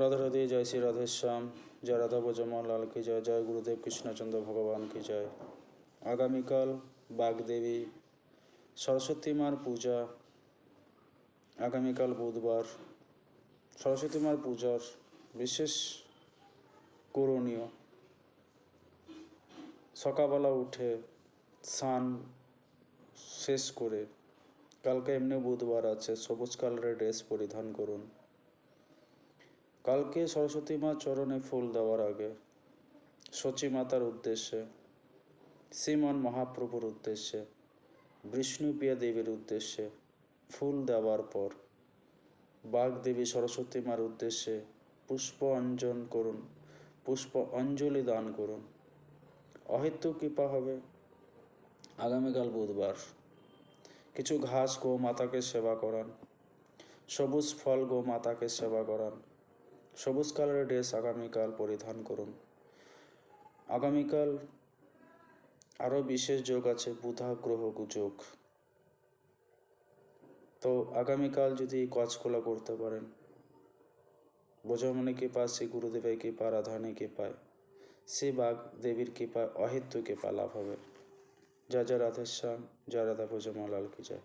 রাধা রাধে, জয় শ্রী রাধেশ্যাম, জয় রাধা লাল কি জয় জয় গুরুদেব কৃষ্ণচন্দ্র ভগবান কি জয়। আগামীকাল বাগদেবী সরস্বতী মার পূজা, আগামীকাল বুধবার সরস্বতী মার পূজার বিশেষ করণীয়। সকালবেলা উঠে স্নান শেষ করে, কালকে এমনি বুধবার আছে, সবুজ কালারের ড্রেস পরিধান করুন। কালকে সরস্বতী মা চরণে ফুল দেওয়ার আগে সচী মাতার উদ্দেশ্যে, শ্রীমান মহাপ্রভুর উদ্দেশ্যে বিষ্ণুপ্রিয়া দেবীর উদ্দেশ্যে ফুল দেওয়ার পর বাগদেবী সরস্বতী মার উদ্দেশ্যে পুষ্প অঞ্জন করুন, পুষ্প অঞ্জলি দান করুন। অহেতু কৃপা হবে। আগামীকাল বুধবার কিছু ঘাস গো মাতাকে সেবা করান, সবুজ ফল গো মাতাকে সেবা করান সবুজ কালারের ড্রেস আগামীকাল পরিধান করুন। আগামীকাল আরও বিশেষ যোগ আছে, বুধা গ্রহ যোগ। তো আগামীকাল যদি কাজগুলো করতে পারেন বোঝামণি কৃপা, শ্রী গুরুদেবের কৃপা রাধারানী কৃপায় শ্রী বাঘ দেবীর কৃপায় অহেতু কৃপা লাভ হবে। যা জয় রাধেশ্যাম যা রাধা ভোজমালাল কি জয়।